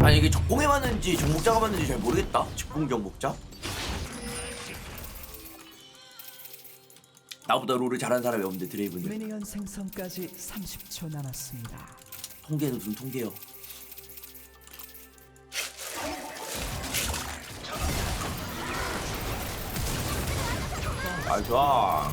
아니 이게 적공에 맞는지 정복자가 맞는지 잘 모르겠다. 적공 정복자. 나보다 롤을 잘하는 사람이 없는데 드레이브는 미니언 생성까지 30초 남았습니다. 통계는 무슨 통계요? 아 좋아.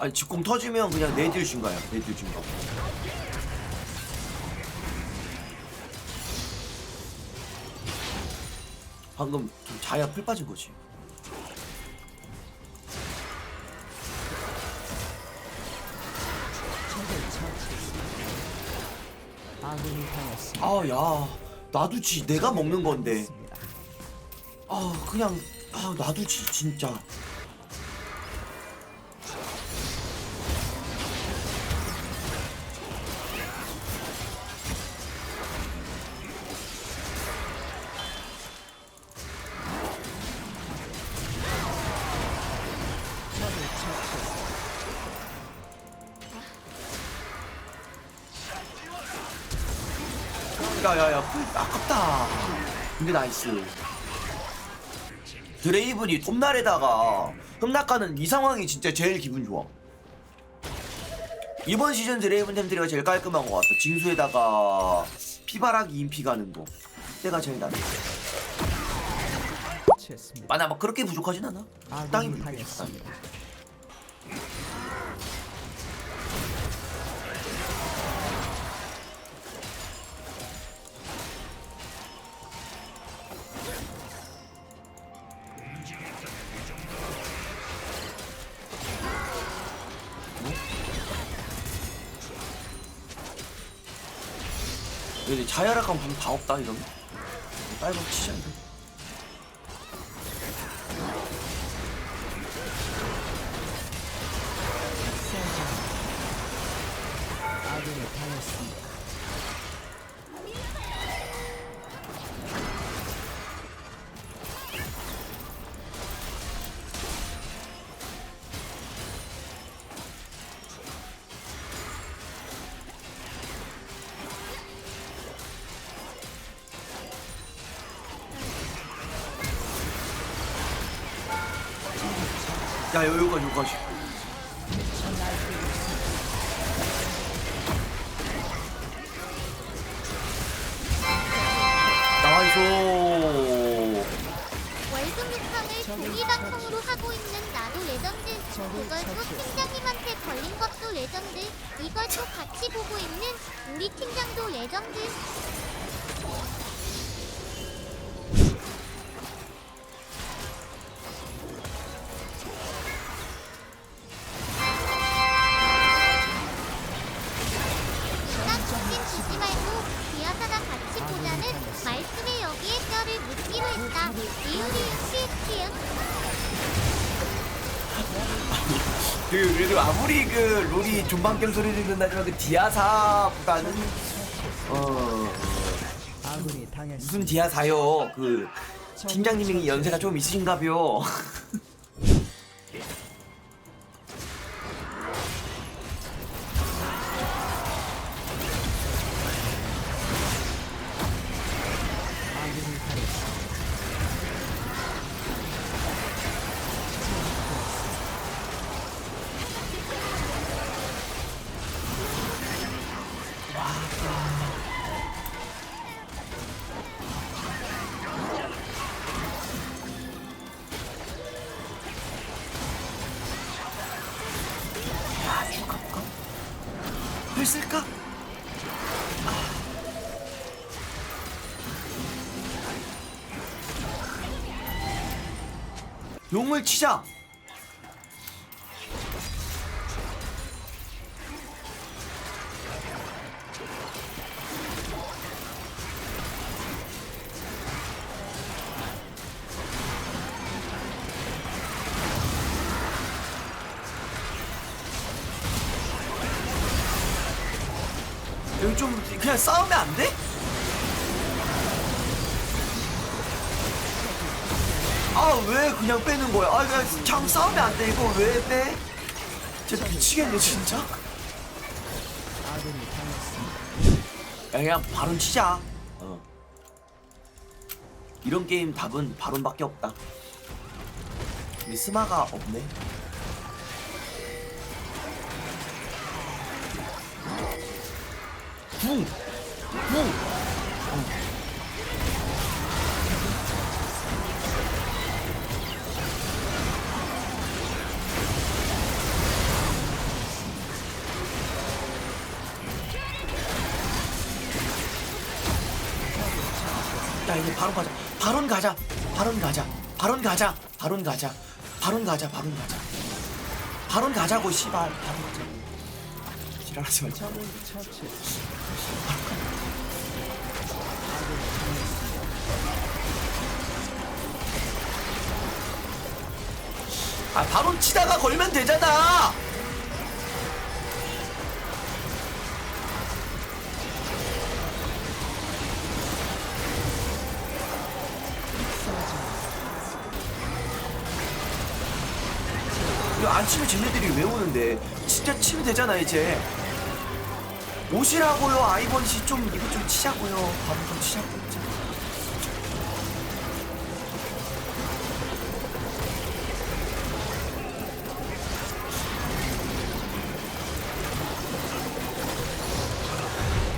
아니 직공 터지면 그냥 내딜 준 거야 내딜 준 거. 방금 좀 자야 풀 빠진 거지. 적을 처치했습니다. 아군이 당했습니다. 아야 놔두지 내가 먹는 건데. 아 그냥 아 놔두지 진짜. 야야야 풀 아깝다. 근데 나이스. 드레이븐이 톱날에다가 흠락가는 이 상황이 진짜 제일 기분 좋아. 이번 시즌 드레이븐 템트리가 제일 깔끔한 것 같아. 징수에다가 피바라기 인피 가는 거. 그때가 제일 낫네. 처치했습니다. 만화 막 그렇게 부족하진 않아. 부족해. 적당히. 당했습니다. 여기 자야락한 분다 없다 이러면. 빨리 치자 이거. 야 여기까지 여기까지. 나이스. 월드뮤팡을 종이 방송으로 하고 있는 나도 레전드 그걸 또 팀장님한테 걸린 것도 레전드 이걸 또 같이 보고 있는 우리 팀장도 레전드 그 그래도 아무리 그 롤이 존방경 소리를 듣는다지만 그 디아사보다는 어 아군이 당했습니다. 무슨 디아사요 그 팀장님이 연세가 좀 있으신가벼 용을 치자. 여기 좀 그냥 싸우면 안 돼? 왜 그냥 빼는 거야? 아 그냥 그냥 싸우면 안 돼 이거 왜 빼? 진짜 미치겠네 진짜. 야. 그냥 바론 치자. 어. 이런 게임 답은 바론밖에 없다. 우리 스마가 없네. 궁! 됐다 이거 바로 가자. 바로 가자. 바로 가자. 바로 가자. 바로 가자. 바로 가자. 바로 가자. 바로 가자고 씨발. 바로 가자. 지랄하지 말자. 아 바론 치다가 걸면 되잖아. 치면 되잖아 이제 오시라고요 아이번 씨좀 이거 좀 치자고요 바로 좀 치자고요 진짜.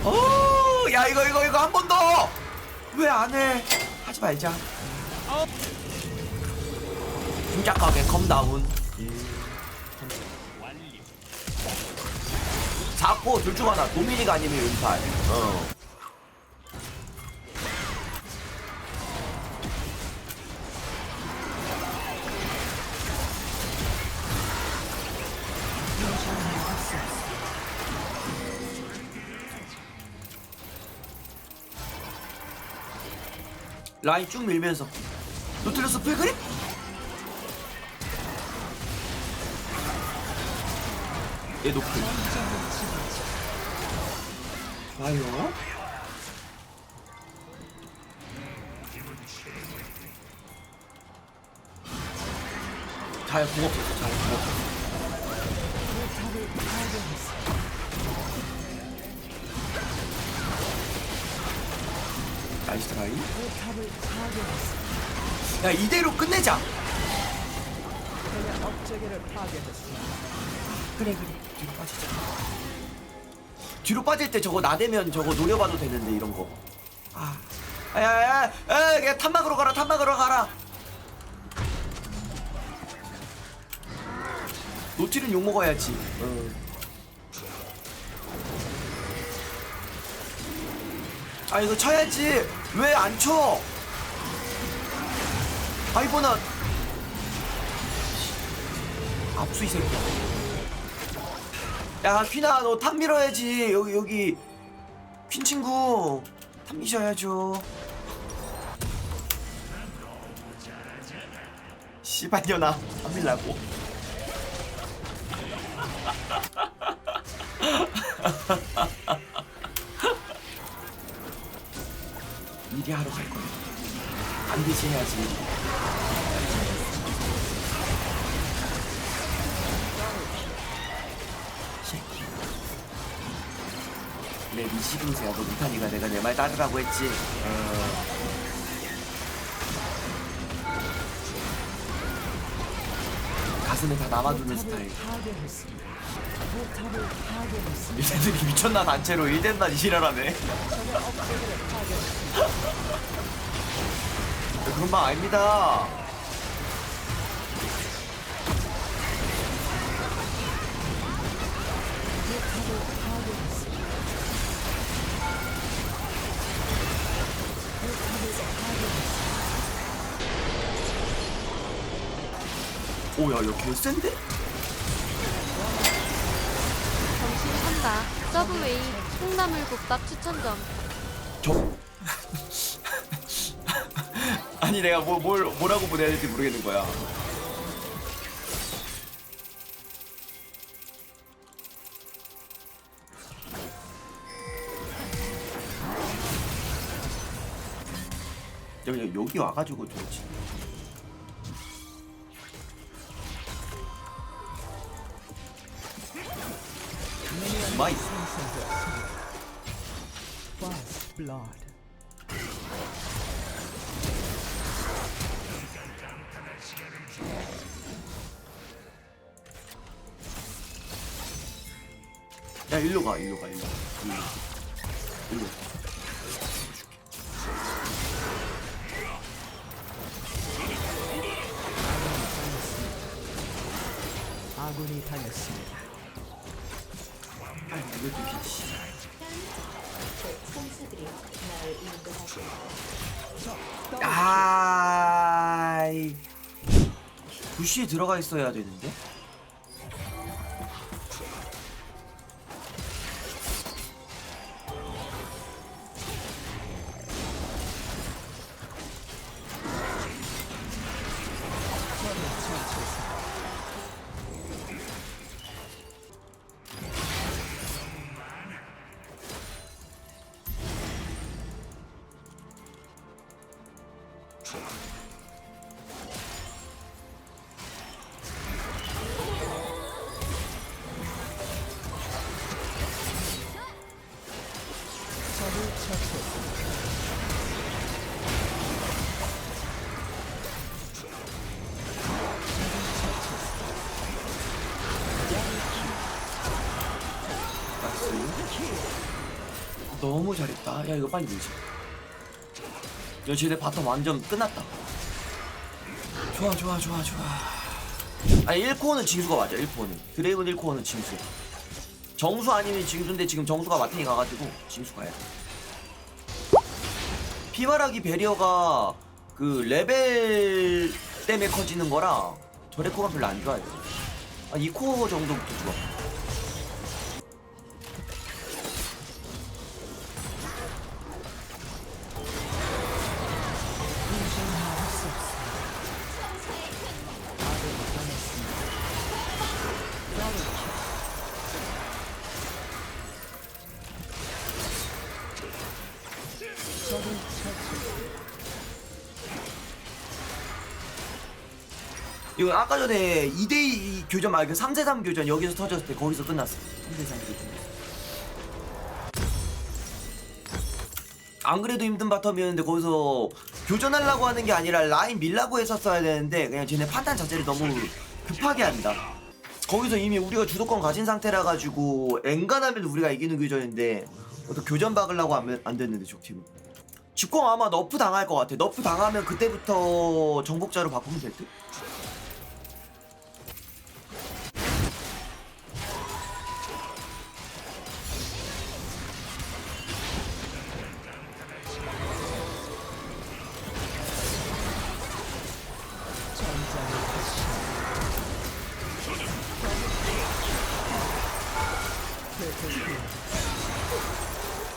오, 야 이거 이거 이거 한 번 더. 왜 안 해? 하지 말자. 심각하게 컴다운. 자꾸 둘중 하나 도미니가 아니면 윤팔. 어. 라인 쭉 밀면서 노틀러스 풀그립? 얘 노플 좋 아유. 잘 부었어, 잘 부었어. 나이스 트라이. 야 이대로 끝내자. 그래 그래. 뒤로 빠지자. 뒤로 빠질 때 저거 나대면 저거 노려봐도 되는데 이런 거 아. 야야야 야 그냥 탐막으로 가라 탐막으로 가라 노틸은 욕 먹어야지 어. 아 이거 쳐야지 왜 안 쳐? 아이보나 압수 이 새끼야 야 퀴나 너탑 밀어야지. 여기 여기. 퀸 친구 탑 미셔야죠. 씨발 년아 탑 밀라고. 일이 하러 갈 거야. 안 되지 해야지 지금 제가도 무탄이가 내가 내 말 따르라고 했지. 어... 가슴에 다 남아두는 스타일. 이 새들이 미쳤나 단체로 일대단이 지랄하네 그런 방 아닙니다. 오야 이거 개센데? 정신 한다. 서브웨이 콩나물 국밥 추천점. 저 아니 내가 뭐, 뭘 뭐라고 보내야 될지 모르겠는 거야. 여기 여기 와가지고 좋지. 마이. 야 일로 가 일로 가 일로 가 일로 일로 아 부시에 들어가 있어야 되는데 너무 잘했다. 야 이거 빨리 밀자 야 쟤네 바텀 완전 끝났다. 좋아 좋아 좋아 좋아. 아니 1코어는 징수가 맞아 1코어는. 드레이븐 1코어는 징수. 정수 아니면 징수인데 지금 정수가 마틴이 가가지고 징수 가야 돼. 피바라기 베리어가 그 레벨 때문에 커지는 거라 저 레코가 별로 안 좋아요. 아, 2코어 정도부터 좋아 아까 전에 2대2 교전 말고 3대3 교전 여기서 터졌을 때 거기서 끝났어 3대3 교전. 안 그래도 힘든 바텀이었는데 거기서 교전하려고 하는 게 아니라 라인 밀라고 했었어야 되는데 그냥 쟤네 판단 자체를 너무 급하게 한다. 거기서 이미 우리가 주도권 가진 상태라 가지고 엔간하면 우리가 이기는 교전인데 또 교전 박으려고 하면 안 됐는데 적팀은. 직공 아마 너프 당할 것 같아. 너프 당하면 그때부터 정복자로 바꾸면 될 듯?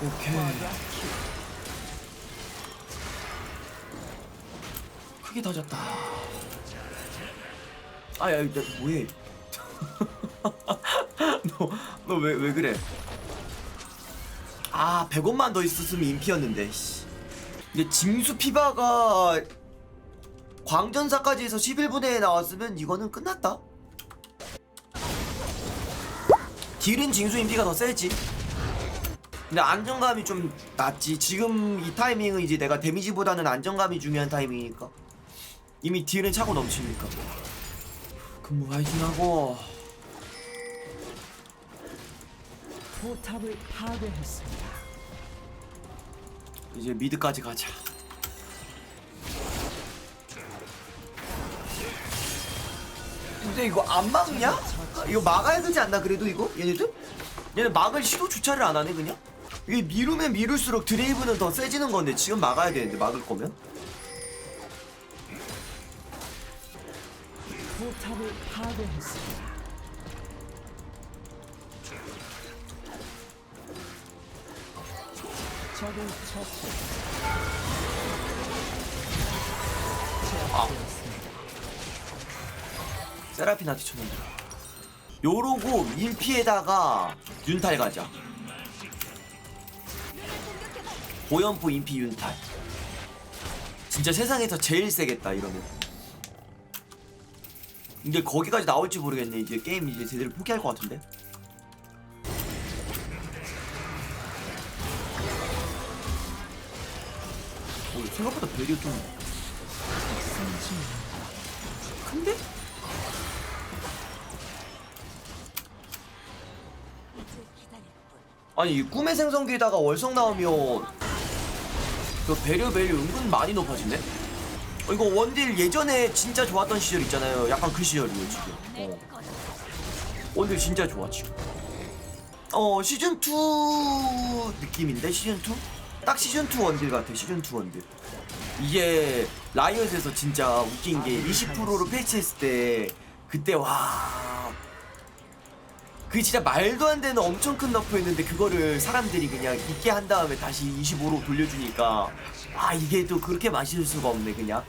오케이. 크게 터졌다. 아야 나 뭐해? 너 너 왜 왜 그래? 아 100원만 더 있었으면 인피였는데 씨. 근데 징수 피바가 광전사까지 해서 11분에 나왔으면 이거는 끝났다 딜은 징수 인피가 더 세지 근데 안정감이 좀 낮지. 지금 이 타이밍은 이제 내가 데미지보다는 안정감이 중요한 타이밍이니까. 이미 딜은 차고 넘치니까. 근무 화이팅하고. 포탑을 파괴했습니다. 이제 미드까지 가자. 근데 이거 안 막냐? 아, 이거 막아야 되지 않나 그래도 이거? 얘네들? 얘네 막을 시도 주차를 안 하네 그냥? 이게 미루면 미룰수록 드레이브는 더 세지는 건데 지금 막아야 되는데 막을 거면? 포탑을 파괴했습니다. 적을 처치. 제압되었습니다. 세라핀한테 쳤는데. 요러고 인피에다가 윤탈 가자. 고연포 인피 윤탈. 진짜 세상에서 제일 세겠다 이러면. 이게 거기까지 나올지 모르겠네. 이제 게임 이제 제대로 포기할 것 같은데? 오, 생각보다 배려 좀 큰데? 아니 이 꿈의 생성기에다가 월성 나오면 그 배려 밸류 은근 많이 높아지네? 어, 이거 원딜 예전에 진짜 좋았던 시절 있잖아요 약간 그 시절이에요 지금 어. 원딜 진짜 좋아 지금 어 시즌2 느낌인데 시즌2? 딱 시즌2 원딜 같아 시즌2 원딜 이게 라이엇에서 진짜 웃긴 게 20%로 패치했을 때 그때 와 그게 진짜 말도 안 되는 엄청 큰 너프였는데 그거를 사람들이 그냥 있게 한 다음에 다시 25로 돌려주니까 아 이게 또 그렇게 마실 수가 없네 그냥.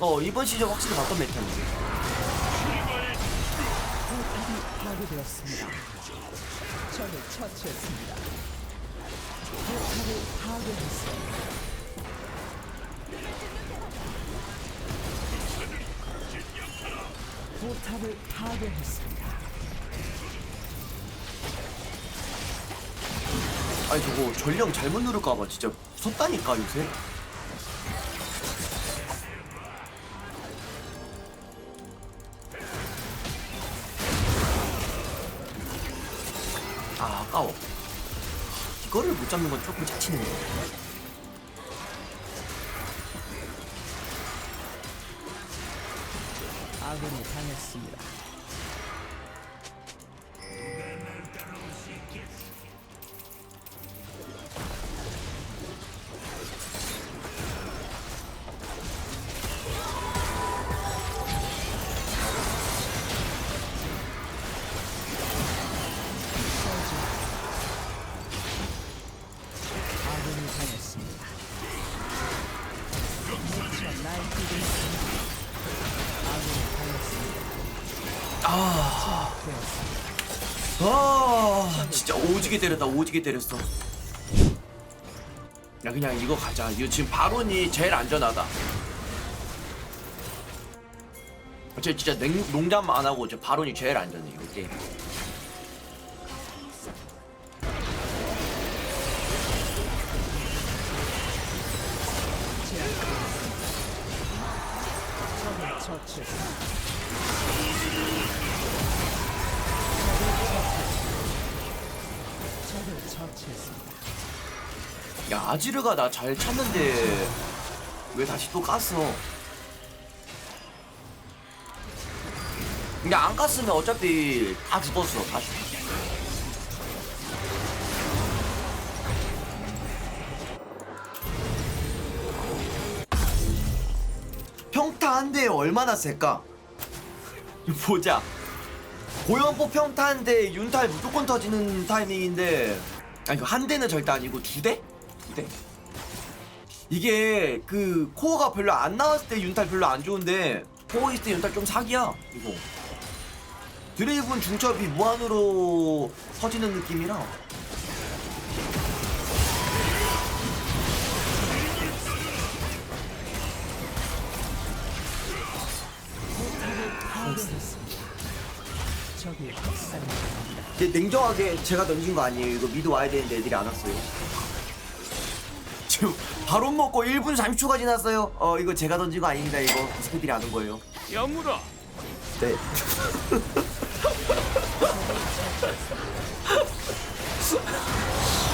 어 이번 시즌 확실히 바꿔 메타인데 파괴되었습니다. 포탑을 파괴했습니다. 아니 저거 전령 잘못 누를까봐 진짜 무섭다니까 요새. 아 아까워. 이거를 못 잡는 건 조금 짜치는 거 아군이 당했습니다. 아 진짜 오지게 때렸다 오지게 때렸어. 야 그냥 이거 가자. 이거 지금 바론이 제일 안전하다. 쟤 진짜 냉, 농담 안 하고 저 바론이 제일 안전해 이거 게임 적을 처치했습니다. 야 아지르가 나잘 쳤는데 왜 다시 또 깠어 근데 안 깠으면 어차피 다 죽었어 다 죽었어 평타 한 대에 얼마나 셀까? 보자 고연포 평타 한 대에 윤탈 무조건 터지는 타이밍인데 아니 이거 한 대는 절대 아니고 두 대? 두 대? 이게 그 코어가 별로 안 나왔을 때 윤탈 별로 안 좋은데 코어 있을 때 윤탈 좀 사기야 이거 드레이븐 중첩이 무한으로 터지는 느낌이라 근데 냉정하게 제가 던진 거 아니에요. 이거 미드 와야 되는데 애들이 안 왔어요. 지금 바로 먹고 1분 30초가 지났어요. 어 이거 제가 던진 거 아닙니다 이거. 스피들이 안 온 거예요. 여물아 네.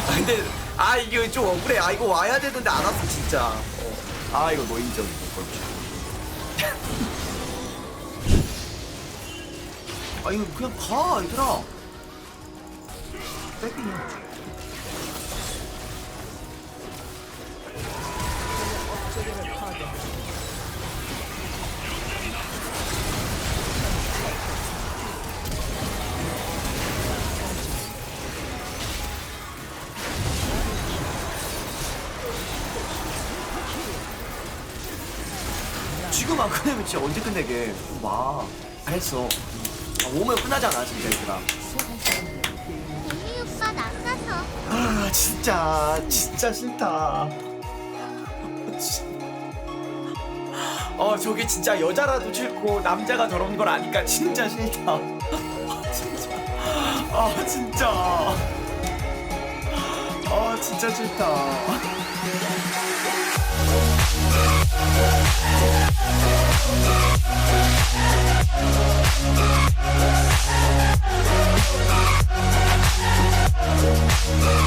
아, 근데 아 이게 좀 억울해. 아 이거 와야 되는데 안 왔어 진짜. 어. 아 이거 노인정. 이거 아 이거 그냥 가 얘들아 지금 안 끝내면 진짜 언제 끝내게. 와, 잘했어. 아, 오면 끝나잖아, 진짜 얘들아. 진짜 진짜 싫다. 어 저게 진짜 여자라도 싫고 남자가 저런 걸 아니까 진짜 싫다. 진짜. 아 진짜. 아 진짜 싫다. Yeah.